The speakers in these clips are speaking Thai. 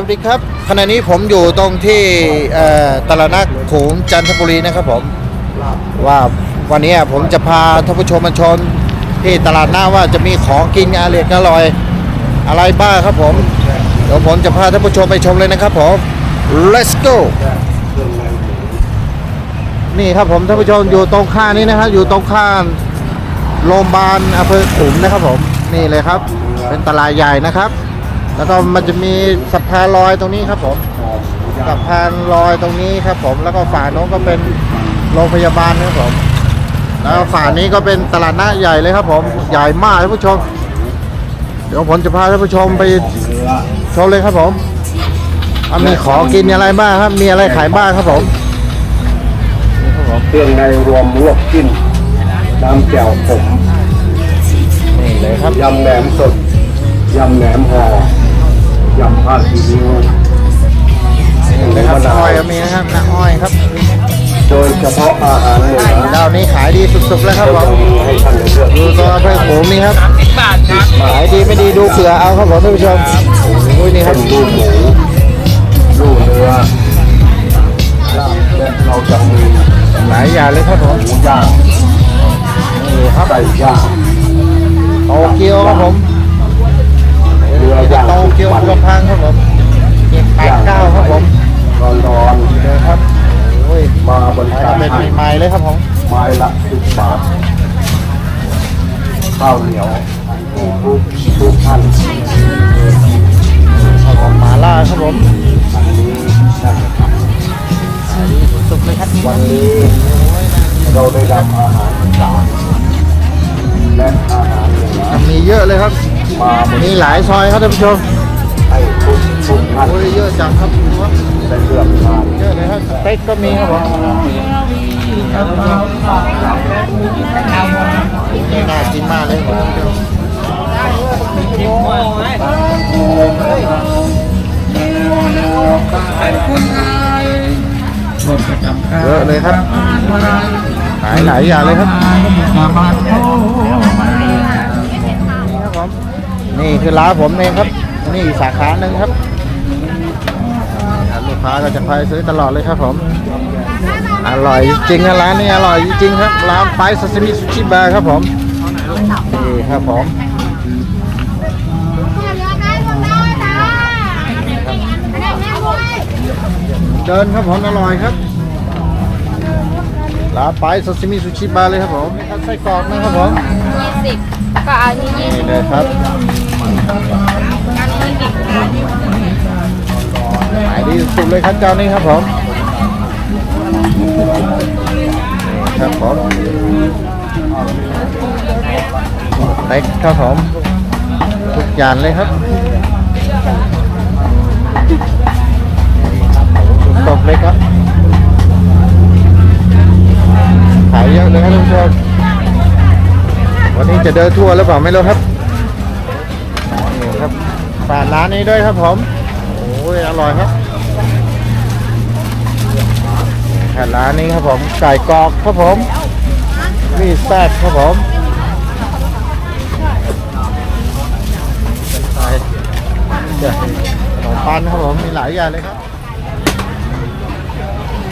วัสดีครับขณะนี้ผมอยู่ตรงที่ตลาดนัดโขงจันทบุรีนะครับผมว่าวันนี้ผมจะพาท่านผู้ชมมาชมที่ตลาดหน้าว่าจะมีของกินอร่อยอร่อยอะไรบ้างครับผมเดี๋ยวผมจะพาท่านผู้ชมไปชมเลยนะครับผม let's go นี่ครับผมท่านผู้ชมอยู่ตรงข้างนี้นะครับ อยู่ตรงข้างโรงพยาบาลอำเภอขุมนะครับผมนี่เลยครับ เป็นตลาดใหญ่นะครับ แล้วก็มันจะมีสะพานลอยตรงนี้ครับผมสะพานลอยตรงนี้ครับผม แล้วก็ฝั่งโน้นก็เป็นโรงพยาบาลครับผม แล้วฝั่งนี้ก็เป็นตลาดหน้าใหญ่เลยครับผม ใหญ่มากท่านผู้ชม เดี๋ยวผมจะพาท่านผู้ชมไปชมเลยครับผมอะมีของกินอะไรบ้างครับ มีอะไรขายบ้างครับผมนี่ครับผม เครื่องในรวมลวกจิ้นน้ำแจ่วผมนี่เลยครับ ยำแหนมสด ยำแหนมห่อ ยำผ้าซีอิ๊วนี่เลยครับอ้อยก็มีนะครับน้ำอ้อยครับโดยเฉพาะอาหารเหนือเจ้านี้ขายดีสุดๆแล้วครับผมมีให้ท่านได้เลือกดูตัวอำเภอโขงนี่ครับขายดีไม่ดีดูเกลือเอาครับผมท่านผู้ชมโอ้ยนี่คเป็รับนลูกหมูลูกเนื้อลาบและเราจะมีหลายอย่างเลยครับผมหมูย่างนี่ครับไก่ย่างโตเกียวครับผมเนื้อย่างโต เกียวกระพังครับผมเจ็ดแปดเก้าครับผมร้อนเลยครับโอ้ยๆมาบริขายการเป็นให้ใหม่ๆเลยครับผมไม้ละสิบบาทข้าวเหนียวทุกทุกท่านครับผมหมาล่าครับผมอันนี้นะครับขายดีสุดๆเลยครับวันนี้เราได้รับอาหารอีสานและอาหารเหนือมีเยอะเลยครับมาบมีริหลายซอยครับท่านผู้ชมให้ทุ กทุกท่านโอ้ยเยอะจังครับได้เลือกทานเยอะเลยครับสเต็กก็มีครับผมนี่น่ากินมากเลยครับท่านผู้ชมเยอะเลยครับขายหลายอย่างเลยครับครับผมนี่คือร้านผมเองครับ นี่สาขาหนึ่งครับ ค้าก็จะคอยซื้อตลอดเลยครับผม อร่อยจริงนะร้านนี้อร่อยจริงครับ ร้านไปซาซิมิซูชิบาร์ครับผมนี่ครับผมเดินครับผมอร่อยครับร้านไปซาซิมิซูชิบาร์เลยครับผมนี่ครับไส้กรอกนะครับผมยี่สิบก็อันนี้ยี่นี่สิบเลยครับ สุดเลยครับเจ้านี้ครับผมครับผมเต็กครับผมทุกอย่างเลยครับตกเลยครับขายเยอะเลยครับทุกท่านวันนี้จะเดินทั่วหรือเปล่าไม่รู้ครับนี่ครับฝากร้านนี้ด้วยครับผมโอ้ยอร่อยครับ นี่ร้านนี้ครับผมไก่กรอกครับผมมีแซ่บครับผมไก่ขนมปังครับผมมีหลายอย่างเลยครับ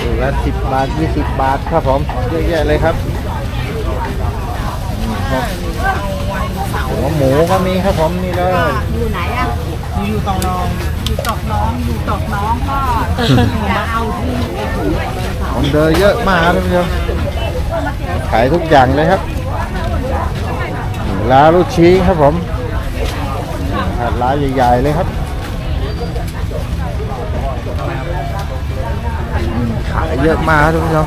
อีกละสิบบาทยี่สิบบาทครับผมเยอะแยะเลยครับนี่ครับหัวหมูก็มีครับผมนี่เลยอยู่ไหนอะ อยู่ตอกน้องอยู่ตอกน้องอยู่ตอกน้องก็จะเอาที่ผมเดินเยอะมากครับท่านผู้ชมขายทุกอย่างเลยครับร้านลูกชิ้นครับผมร้านใหญ่ๆเลยครับขายเยอะมากครับท่านผู้ชม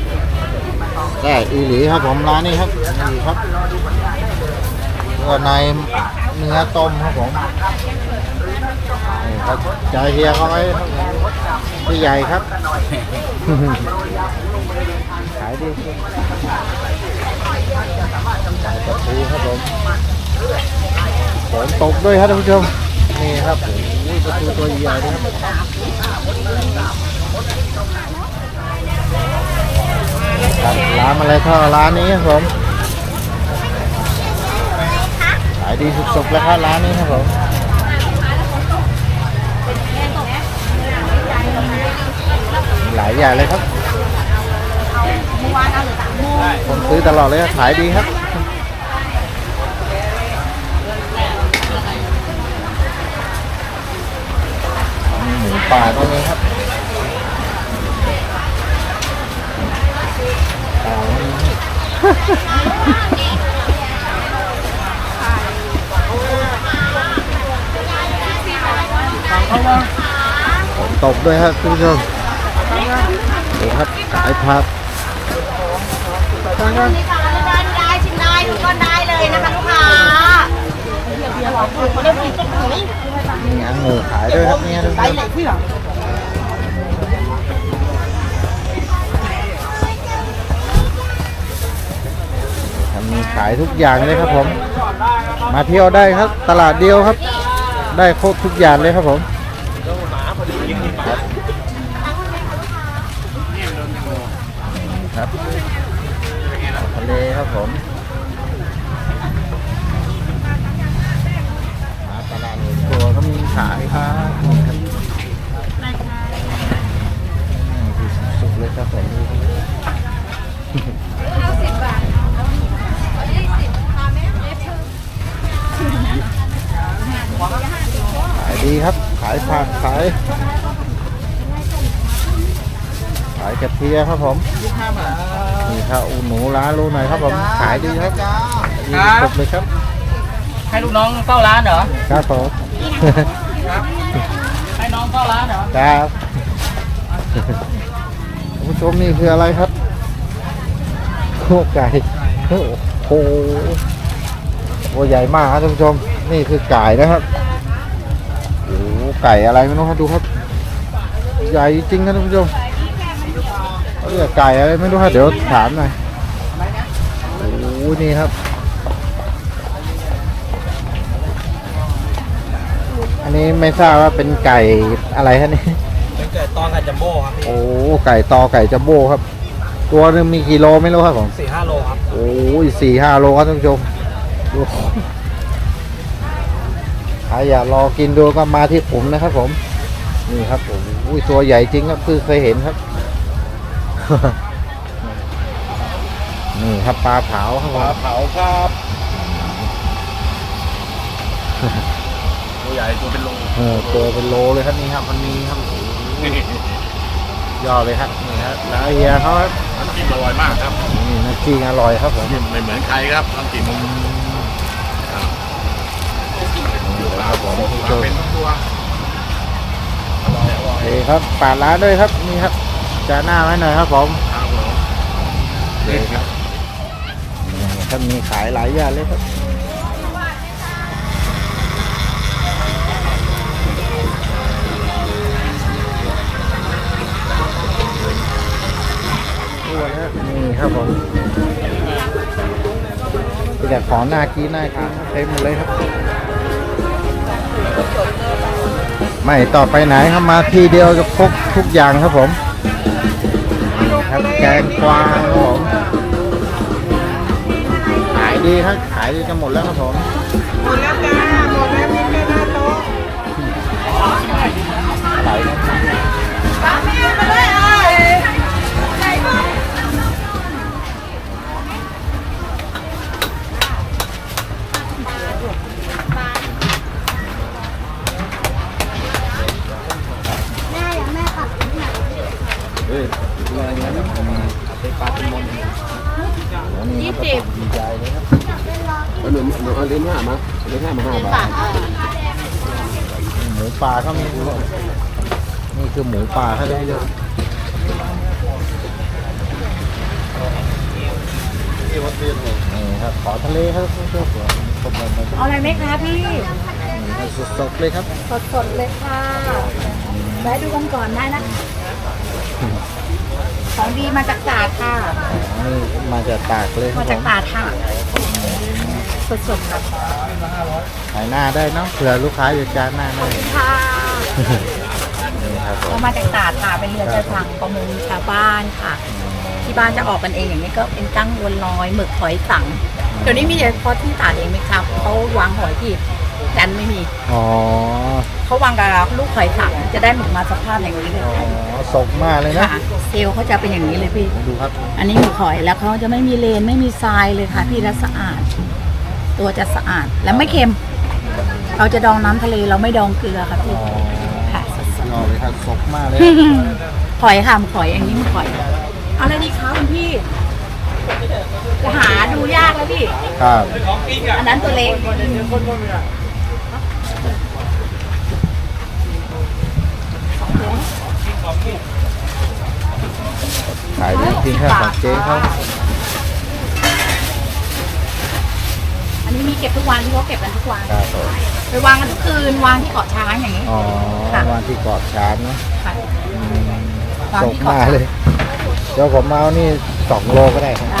ได้อีหลีครับผมร้านนี้ครับนี่ครับตัวในเนื้อต้มครับผมนี่ครับจ่ายเฮียเขาไว้ครับพี่ใหญ่ครับ ขายดีขายกระปูครับผมฝนตกด้วยครับท่านผู้ชมนี่ครับโอ้ยกระปูตัวใหญ่นะครับ ครับร้านอะไรท่อร้านนี้ครับผมขายดีสุดๆแล้วครับร้านนี้ครับผมหลายอย่างเลยครับคนซื้อตลอดเลยขายดีครับหมูป่าตรงนี้ครับ ตกด้วยครับคุณผู้ชมดูครับขายผักนี่ค่ะเลือกได้ได้ชิมได้ทุกคนได้เลยนะคะลูกค้าเขาเรียกว่าต้นหอยมีอังงูขายด้วยครับเนี่ยทุกได้ท่านไหนพี่เหรอทำมีขายทุกอย่างเลยครับผม มาเที่ยวได้ครับ ตลาดเดียวครับ ได้ครบทุกอย่างเลยครับผม ครับทะเลครับผมมาตลาดตัวก็มีขายครับนี่ครับสุกเลยครับผมขายดีครับ ขายผักขาย ขาย กระเทียมครับผมนี่ข้าวอูหนูร้านรู้หน่อยครับผมขายดีครับดีสุดเลยครับ ให้ลูกน้องเฝ้าร้านเหรอครับผมให้น้องเฝ้าร้านเหรอครับคุณผู้ชมนี่คืออะไรครับโคไก่โอ้โหตัวใหญ่มากครับท่านผู้ชม นี่คือไก่นะครับโอ้โหไก่อะไรไม่รู้ครับดูครับ ใหญ่จริงครับท่านผู้ชม เขาเรียกไก่อะไรไม่รู้ครับเดี๋ยวถามหน่อยโอ้โหนี่ครับ อันนี้ไม่ทราบว่าเป็นไก่อะไรครับนี่เป็นเกิดตอนกับจัมโบ้ครับพี่โอ้ไก่ตอไก่จัมโบ้ครับ ตัวหนึงมีกี่โลไม่รู้ครับผมสี่ห้าโลครับโอ้ยสี่ห้าโลครับท่านผู้ชมดูใครอยากรอกินดูก็มาที่ผมนะครับผม นี่ครับผมอุ้ยตัวใหญ่จริงครับเพิ่งเคยเห็นครับ นี่ครับปลาเผาครับผมเผาครับตัวใหญ่ตัวเป็นโลเออตัวเป็นโลเลยครับนี่ครับมันมีครับโอ้โหยอดเลยครับนี่ครับแล้วเฮียเขาครับน้ำจิ้มอร่อยมากครับนี่น้ำจิ้มอร่อยครับผมจิ้มไม่เหมือนใครครับน้ำจิ้มมันครับผมท่านผู้ชมเป็นทุกตัวอร่อยอร่อยโอเคครับปาดร้านด้วยครับนี่ครับ จานหน้าไว้หน่อยครับผมครับผมโอเครับนี่ครับมีขายหลายอย่างเลยครับนี่ครับผมแต่ของน่ากินน่ากินเต็มหมดเลยครับ ไม่ต่อไปไหนครับมาทีเดียวจะครบทุกอย่างครับผม ครับแกงกวางครับ นี่ครับขอทะเลครับเอาอะไรไหมคะพี่ สดๆเลยครับสดๆเลยค่ะแวะดูกันก่อนได้นะ ของดีมาจากตราดค่ะ นี่มาจากตากเลยครัมาบผจากมตราดค่ะ สดๆค่ะขายหน้าได้เนาะเผื่อลูกค้าอยู่จานหน้าหน่ค่ะครับผมเรามาจากตราดค่ะ เป็นเรือจะสั่งประมงชาวบ้านค่ะ ที่บ้านจะออกกันเองอย่างนี้ก็เป็นกั้งวนลอยหมึกหอยสัง เดี๋ยวนี้มีเฉพาะที่ตราดเองไหมครับเขาวางหอยที่จันทร์ไม่มีอ๋อเขาวางกับลูกหอยสังจะได้หมึกมาสภาพอย่างนี้เลยอ๋อสดมากเลยนะค่ะเซลล์เขาจะเป็นอย่างนี้เลยพี่ ดูครับอันนี้หมึกหอยแล้วเขาจะไม่มีเลนไม่มีทรายเลยค่ะ พี่และสะอาด ตัวจะสะอาดและไม่เค็ม เราจะดองน้ำทะเลเราไม่ดองเกลือค่ะพี่อ๋อค่ะสดยอดเลยครับสดมากเลย ๆหอยค่ะหมึกหอยอย่างนี้หมึกหอยเอาอะไรดีคะคุณพี่จะ หาดูยากแล้วพี่ ครับอันนั้นตัวเล็กขายดีจริงครับของเจ๊เขาอันนี้มีเก็บทุกวันที่เขาเก็บกันทุกวันครับผมไปวางกันทุกคืนวางที่เกาะช้างอย่างนี้อ๋อค่ะวันที่กอดชานนะค่ะอืมวางสดที่เกาะมากเลยเดี๋ยวผมเอานี่สองโลก็ได้ครับได้ได้ค่ะ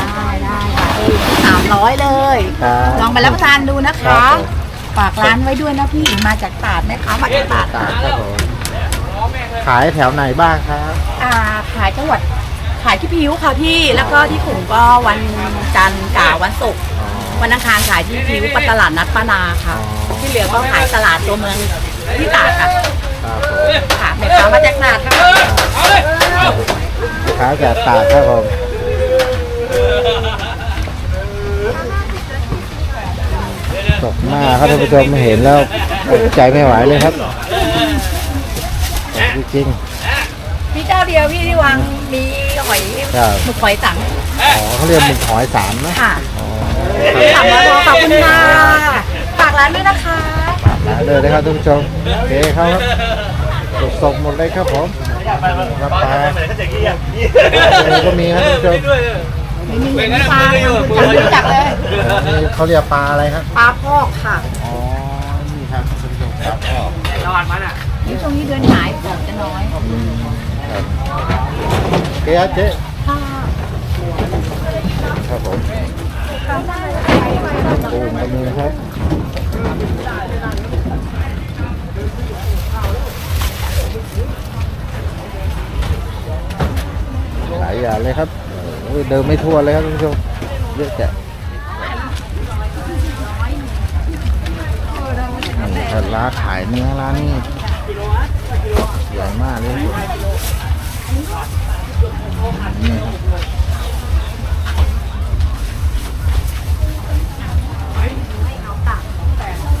สามร้อยเลย ครับ ลองไปรับประทานดูนะครัคะ บผม ฝากร้านไว้ด้วยนะพี่มาจากตราดนะคะมาจากตราดตากครับผมขายแถวไหนบ้างครับ อ่าขายจังหวัดขายที่พิ้วค่ะพี่ แล้วก็ที่ขุมก็วันจันทร์กับวันศุกร์อ๋อ วันอังคารขายที่พิ้วปตลาดนัดป้านาค่ะ อ๋อ ที่เหลือก็ขายตลาดตัวเมืองที่ตราดค่ะครับผม ค่ะแม่ค้ามาจากตราดค่ะ ขายจากตากครับผม สดมากครับท่านผู้ชมเห็นแล้วอดใจไม่ไหวเลยครับสดจริงมีเจ้าเดียวพี่ที่วางมีหอยครับหมึกหอยสังๆอ๋อเขาเรียกหมึกหอยสามนะค่ะอ๋อสามร้อยพอขอบคุณค่ะฝากร้านด้วยนะคะมาเลยนะครับท่านผู้ชมโอเคครับสดๆหมดเลยครับผมรับปลาก็มีครับท่านผู้ชม มีมีมีปลาจำรู้จักเลยนี่เขาเรียกปลาอะไรครับปลาพอกค่ะอ๋อนี่ครับท่านผู้ชมครับอ๋อนี่ช่วงนี้เดือนหายของจะน้อยอืมครับโอเคครับเจ๊ค่ะครับผมปูก็มีนะครับหลายอย่างเลยครับโอ้ย เดินไม่ทั่วเลยครับท่านผู้ชมเยอะแยะนี่ร้านขายเนื้อร้านนี้ใหญ่มากเลยนี่ครับ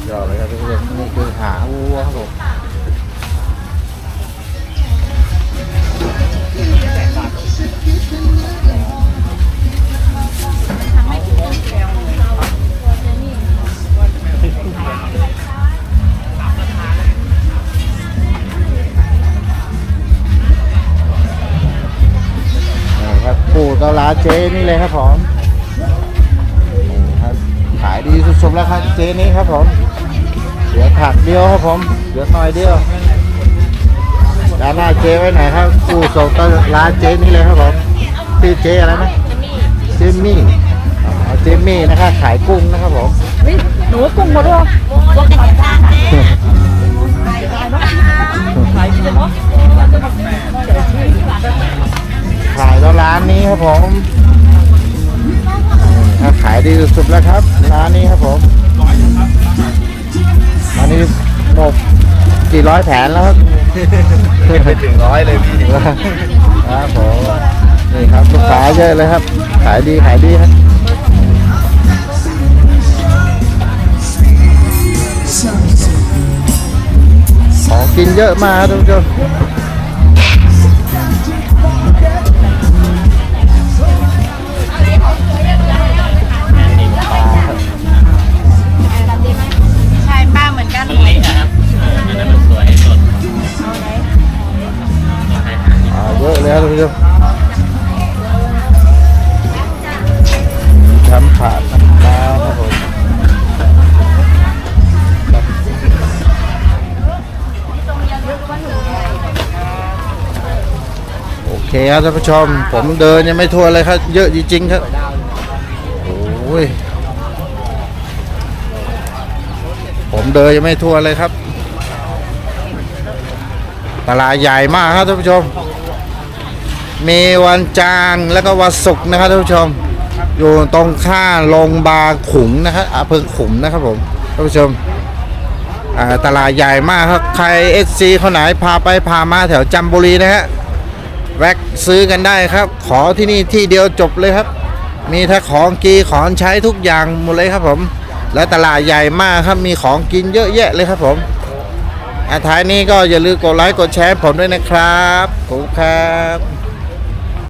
ยอดเลยครับท่านนี่คือหาวัวครับผม ไว้ไหนครับปู่ส่งตลาดเจนี่เลยครับผมชื่อเจอะไรนะเจมี่อ๋อเจมี่นะครับ ขายกุ้งนะครับผมหนูกุ้งมาด้วยขายแล้วร้านนี้ครับผมนี่ครับขายดีสุดๆแล้วครับร้านนี้ครับผมร้านนี้หมดกี่ร้อยแผนแล้วครับ ไม่ถึงร้อยเลยพี่ครับผมนี่ครับลูกค้าเยอะเลยครับ ขายดีขายดีครับของกินเยอะมากทุกท่าน เยอะเลยครับทุกผู้ชมทำผ่านนะครับผมโอเคครับท่านผู้ชม ผมเดินยังไม่ทั่วเลยครับ เยอะจริงๆครับ โอ้ย ผมเดินยังไม่ทั่วเลยครับ ตลาดใหญ่มากครับท่านผู้ชม มีวันจานทร์แล้วก็วันศุกร์นะครับท่านผู้ชม อยู่ตรงข้างโรงพยาบาลขุงนะครับอำเภอขุงนะครับผมท่านผู้ชมตลาดใหญ่มากครับใครเอซีคนไหนพาไปพามาแถวจำบุรีนะฮะแวะซื้อกันได้ครับ ขอที่นี่ที่เดียวจบเลยครับ มีทั้งของกีของใช้ทุกอย่างหมดเลยครับผม และตลาดใหญ่มากครับมีของกินเยอะแยะเลยครับผมอะท้ายนี้ก็อย่าลืมกดไลค์กดแชร์ผมด้วยนะครับขอบคุณครับ